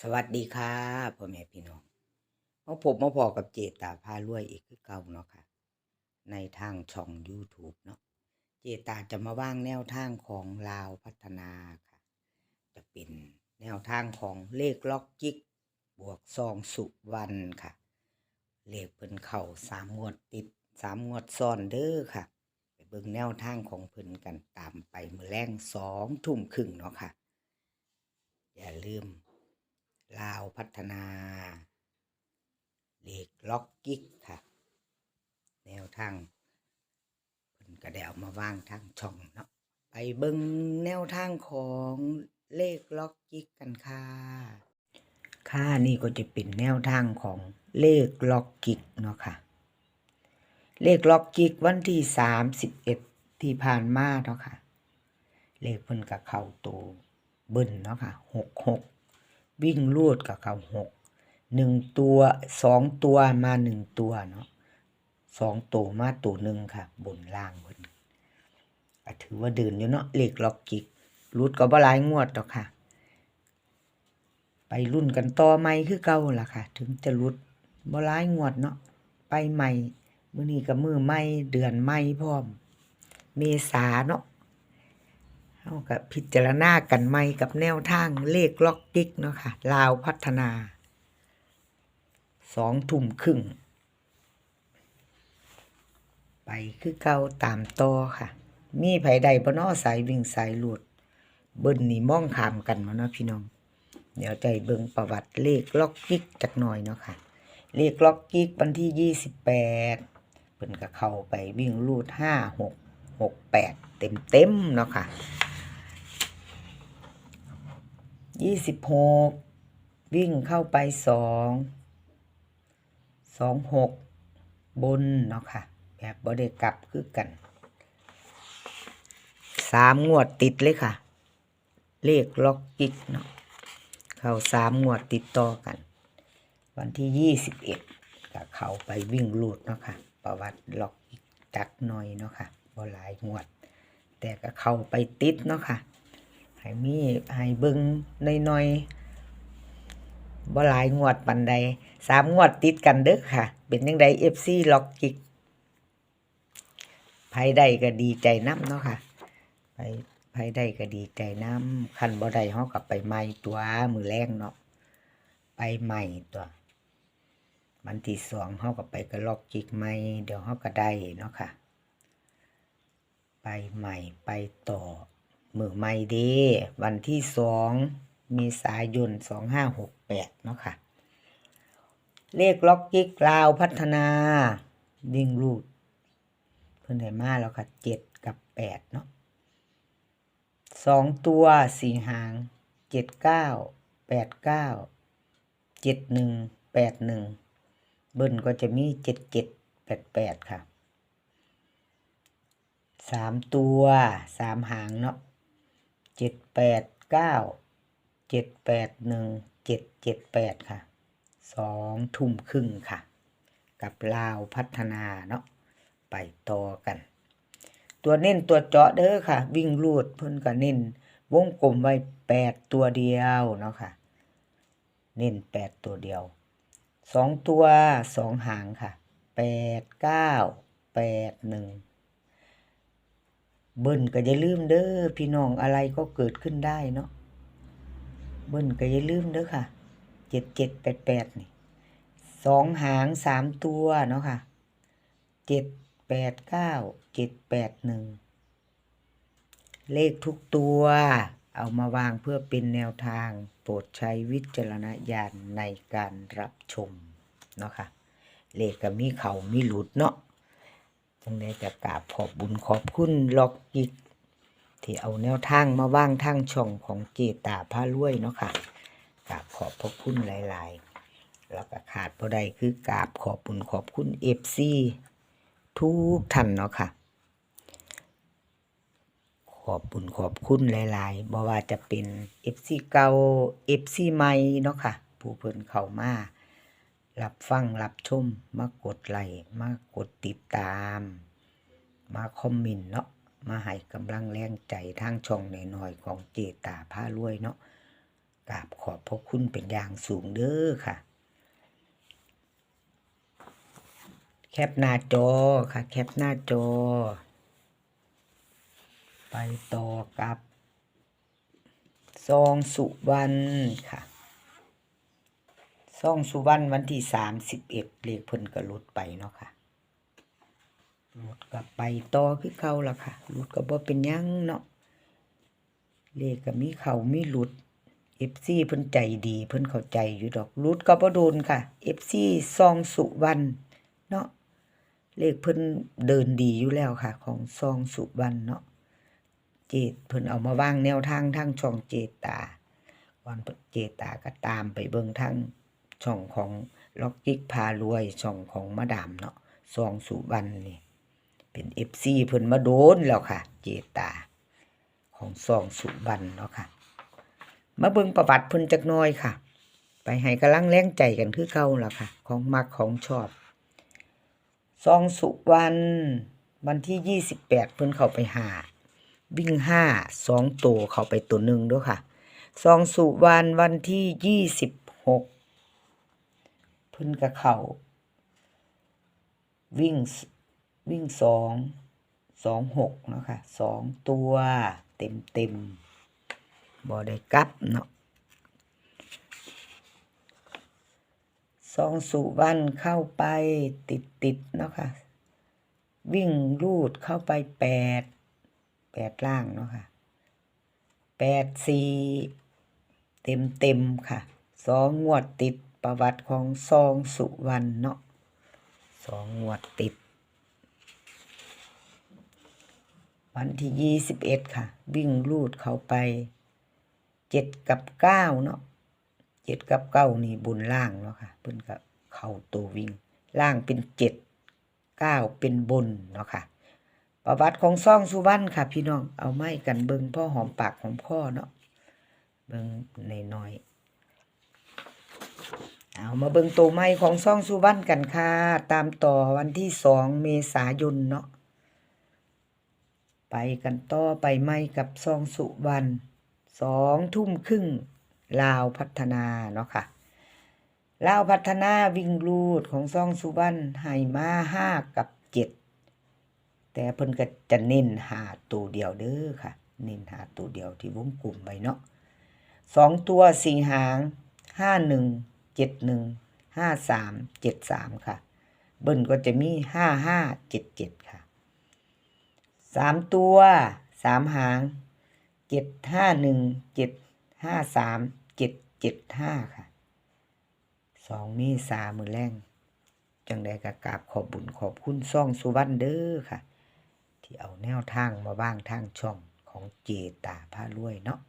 สวัสดีค่ะพ่อแม่พี่น้องมาพบมาพอกับเจตาพารวยอีกคือเก่าเนาะค่ะ ในทางช่อง YouTube เนาะเจตาจะมาว่างแนวทางของลาวพัฒนาค่ะ จะเป็นแนวทางของเลขล็อกจิก บวกซองสุวรรณค่ะ เลขเพิ่นเข่าสามงวดติดสามงวดซ้อนเด้อค่ะ ไปเบิ่งแนวทางของเพิ่นกันตามไปมือแรงสองทุ่มครึ่งเนาะค่ะ อย่าลืม ลาวพัฒนาเลขล็อกกิ๊กค่ะ แนวทางเพิ่นก็ได้เอามาว่างทางช่องเนาะไปเบิ่งแนวทางของเลขล็อกกิ๊กกันค่ะ ค่ะนี่ก็จะเป็นแนวทางของเลขล็อกกิ๊กเนาะค่ะ เลขล็อกกิ๊กวันที่สามสิบเอ็ดที่ผ่านมาเนาะค่ะ เลขเพิ่นกับเข้าตัวเบิ้ลเนาะค่ะหกหก วิ่งลูดกับเขาหกหนึ่งตัวสองตัวมาหนึ่งตัวเนาะสองตัวมาตัวหนึ่งค่ะ บนล่างเพิ่นถือว่าเดินอยู่เนาะเหลขล็อกกิกรุดก็บ่หลายงวดดอกค่ะ ไปรุ่นกันต่อใหม่คือเก่าล่ะค่ะ ถึงจะรุดบ่หลายงวดเนาะไปใหม่มื้อนี้ก็มือใหม่เดือนใหม่พร้อม เมษาเนาะ เฮากับพิจารณากันใหม่กับแนวทางเลขล็อกกิ๊กเนาะค่ะลาวพัฒนาสองทุ่มครึ่ง ไปคือเก่าตามต่อค่ะ มีไผใดบ่นอสายวิ่งสายหลุด เบิ้นนี่มองขามกันมาเนาะพี่น้อง เดี๋ยวใจเบิ่งประวัติเลขล็อกกิ๊กจักหน่อยเนาะค่ะ เลขล็อกกิ๊กวันที่ยี่สิบแปดเพิ่นก็เข้าไปวิ่งรูดห้าหกหกแปดเต็มเต็มเนาะค่ะ ยี่สิบหกวิ่งเข้าไปสองสองหกบนเนาะค่ะ แบบบ่ได้กลับคือกันสามงวดติดเลยค่ะ เลขล็อกกิกเนาะเข้าสามงวดติดต่อกัน วันที่ยี่สิบเอ็ดก็เข้าไปวิ่งลูดเนาะค่ะ ประวัติล็อกกิกจักหน่อยเนาะค่ะบ่หลายงวด แต่ก็เข้าไปติดเนาะค่ะ ให้มีให้เบิ่งน้อยๆบ่หลายงวดปันใดสามงวดติดกันเด้อค่ะ เป็นยังไง FC ล็อกกิกไผได้ก็ดีใจนํเนาะค่ะไผไผได้ก็ดีใจนํคันบ่ได้เฮาก็ไปใหม่ตัวมือแรงเนาะไปใหม่ตัววันที่สองเฮาก็ไปก็ล็อกกิกใหม่เดี๋ยวเฮาก็ได้เนาะค่ะ ไปใหม่ไปต่อ มือไม่เดวันที่สองมีสายนสองห้าหกแปดเนาะค่ะ เลขล็อกกิ๊กลาวพัฒนาดิ่งรูด เพิ่นให้มาแล้วค่ะเจ็ดกับแปดเนาะสองตัวสี่หางเจ็ดเก้าแปดเก้าเจ็ดหนึ่งแปดหนึ่งเบิ้ลก็จะมีเจ็ดเจ็ดแปดแปดค่ะสามตัวสามหางเนาะ เจ็ดแปดเก้าเจ็ดแปดหนึ่งเจ็ดเจ็ดแปดค่ะสองทุ่มครึ่งค่ะ กับลาวพัฒนาเนาะไปต่อกัน ตัวเน้นตัวเจาะเด้อค่ะ วิ่งลูดเพิ่นก็เน้นวงกลมไว้แปดตัวเดียวเนาะค่ะ เน้นแปดตัวเดียวสองตัวสองหางค่ะแปดเก้าแปดหนึ่ง เบิ้ลก็อย่าลืมเด้อพี่น้องอะไรก็เกิดขึ้นได้เนาะเบิ้ลก็อย่าลืมเด้อค่ะเจ็ดเจ็ดแปดแปดนี่สองหางสามตัวเนาะค่ะเจ็ดแปดเก้าเจ็ดแปดหนึ่งเลขทุกตัว เอามาวางเพื่อเป็นแนวทาง โปรดใช้วิจารณญาณในการรับชมเนาะค่ะเลขก็มีเขามีหลุดเนาะ จังได้จะกราบขอบบุญขอบคุณล็อกกิกที่เอาแนวทางมาว่างทางช่องของเจตาพารวยเนาะค่ะกราบขอบพระคุณหลาย ๆ แล้วก็ขาดพอใดคือกราบขอบบุญขอบคุณเอฟซีทุกท่านเนาะค่ะ ขอบบุญขอบคุณหลายๆบ่ว่าจะเป็นเอฟซีเก่าเอฟซีใหม่เนาะค่ะ ผู้เพิ่นเข้ามา รับฟังรับชมมากดไลค์มากดติดตาม มาคอมเมนต์เนาะมาให้กำลังแรงใจทางช่องหน่อยๆของเจตาผ้ารวยเนาะกราบขอบพระคุณเป็นอย่างสูงเด้อค่ะ แคปหน้าจอค่ะ แคปหน้าจอ ไปต่อกับซองสุวรรณค่ะ ซองสุวรรณวันที่สามสิบเอ็ดเลขเพิ่นก็ลดไปเนาะค่ะลดก็ไปต่อคือเก่าละค่ะลดก็บ่เป็นยังเนาะเลขก็มีเข้ามีหลุด FC เพิ่นใจดีเพิ่นเข้าใจอยู่ดอกลุดก็บ่โดนค่ะ FC ซองสุวรรณเนาะเลขเพิ่นเดินดีอยู่แล้วค่ะ ของซองสุวรรณเนาะเจตเพิ่นเอามาวางแนวทางทางช่องเจตาวันเจตาก็ตามไปเบิ่งทาง ช่องของล็อกกิกพารวย ช่องของมาดามเนาะซองสุวรรณนี่ เป็น FC เพิ่นมาโดนแล้วค่ะ เจตา ของซองสุวรรณเนาะค่ะ มาเบิ่งประวัติเพิ่นจักน่อยค่ะ ไปให้กำลังแรงใจกันคือเก่าล่ะค่ะ ของมักของชอบซองสุวรรณวันที่28เพิ่นเข้าไปหา วิ่งห้าสองตัวเข้าไปตัวหนึ่งด้วยค่ะซองสุวรรณวันที่ยี่สิบหก เพิ่นกับเขาวิ่งวิ่งสองสองหกเนาะค่ะสองตัวเต็มเต็มบ่ได้กลับเนาะซองสุวรรณเข้าไปติดติดเนาะค่ะ วิ่งรูดเข้าไปแปดแปดล่างเนาะค่ะแปดสี่เต็มเต็มค่ะสองงวดติด ประวัติของซองสุวรรณเนาะสองงวดติด วันที่ยี่สิบเอ็ดค่ะ วิ่งลูดเขาไปเจ็ดกับเก้าเนาะเจ็ดกับเก้านี่บุญล่างเนาะค่ะเพิ่นกับเข่าตัววิ่ง ล่างเป็นเจ็ดเก้าเป็นบนเนาะค่ะ ประวัติของซ่องสุวรรณค่ะ พี่น้องเอาไม้กันเบิงพ่อหอมปากของพ่อเนาะเบิงในน้อยๆ เอามาเบิงตัวไม้ของซ่องสุวรรณกันค่ะ ตามต่อวันที่สองเมษายนเนาะไปกันต่อไปไม้กับซ่องสุวรรณสองทุ่มครึ่งลาวพัฒนาเนาะค่ะลาวพัฒนาวิ่งลูดของซ่องสุวรรณให้มาห้ากับเจ็ดแต่เพิ่นก็จะเน้นหาตัวเดียวเด้อค่ะ เน้นหาตัวเดียวที่วงกลุ่มไว้เนาะสองตัวสี่หางห้าหนึ่ง เจ็ดหนึ่งห้าสามเจ็ดสามค่ะ เบิ้ลก็จะมีห้าห้าเจ็ดเจ็ดค่ะสามตัวสามหางเจ็ดห้าหนึ่งเจ็ดห้าสามเจ็ดเจ็ดห้าค่ะสองมีสามือแรงจังใดก็กราบขอบบุญขอบคุณซ่องสุวรรณเด้อค่ะ ที่เอาแนวทางมาบ้างทางช่องของเจตาพารวยเนาะ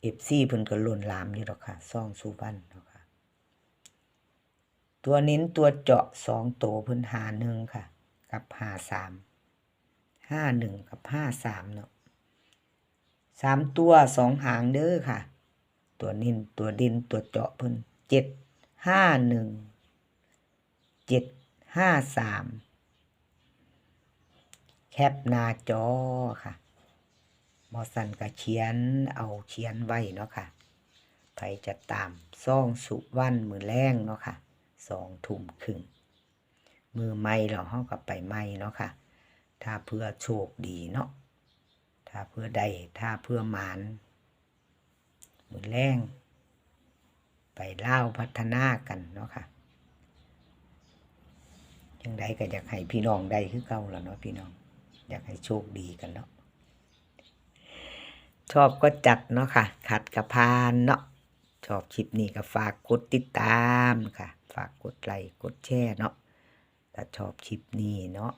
เอฟซีเพิ่นก็ล้นหลามอยู่ดอกค่ะซ่องสุวรรณเนาะค่ะ ตัวเน้นตัวเจาะสองตัวเพิ่นหาหนึ่งค่ะ กับหาสามห้าหนึ่งกับห้าสามเนาะสามตัวสองหางเด้อค่ะ ตัวเน้นตัวดินตัวเจาะเพิ่นเจ็ดห้าหนึ่งเจ็ดห้าสามแคปหน้าจอค่ะ อสันก็เขียนเอาเขียนไว้เนาะค่ะใครจะตามซ่องสุวรรณมือแรงเนาะค่ะสองทุ่มครึ่งมือไม่เราห้องกับไปไม่เนาะค่ะ ถ้าเพื่อโชคดีเนาะถ้าเพื่อใดถ้าเพื่อหมานมือแรงไปเล่าพัฒนากันเนาะค่ะยังใดก็อยากให้พี่น้องได้คือเก่าแล้วเนาะพี่น้อง อยากให้โชคดีกันเนาะ ชอบก็จัดเนาะค่ะ ขัดกระพานเนาะชอบคลิปนี้ก็ฝากกดติดตามค่ะ ฝากกดไลค์กดแชร์เนาะถ้าชอบคลิปนี้เนาะ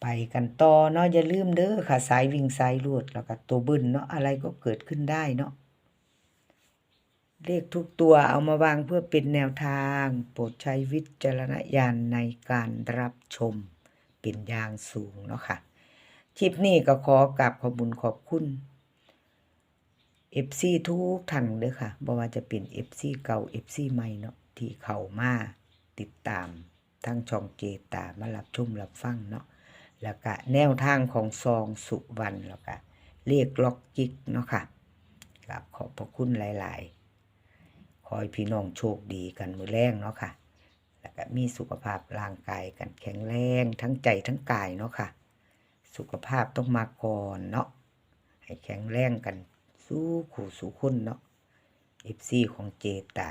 ไปกันต่อเนาะอย่าลืมเด้อค่ะ สายวิ่งสายลวดแล้วก็ตัวบึ้นเนาะอะไรก็เกิดขึ้นได้เนาะเลขทุกตัวเอามาวางเพื่อเป็นแนวทาง โปรดใช้วิจารณญาณในการรับชมเป็นอย่างสูงเนาะค่ะ คลิปนี้ก็ขอกราบขอบุญขอบคุณ FC ทุกท่านเด้อค่ะบ่ว่าจะเป็น FC เก่า FC ใหม่เนาะที่เข้ามาติดตามทั้งช่องเจตามารับชมรับฟังเนาะแล้วก็แนวทางของซองสุวรรณแล้วก็เลขล็อกจิกเนาะค่ะกราบขอบพระคุณหลาย ๆ ขอให้พี่น้องโชคดีกันมือแรงเนาะค่ะ แล้วก็มีสุขภาพร่างกายกันแข็งแรงทั้งใจทั้งกายเนาะค่ะ สุขภาพต้องมาก่อนเนาะให้แข็งแรงกัน สู้ขู่สู้คนเนาะเอฟซีของเจตา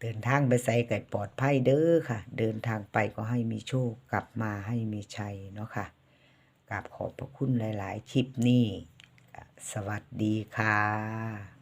เดินทางไปใส่ไก่ปลอดภัยเด้อค่ะ เดินทางไปก็ให้มีโชค กลับมาให้มีชัยเนาะค่ะกราบขอบพระคุณหลาย ๆ คลิปนี้ สวัสดีค่ะ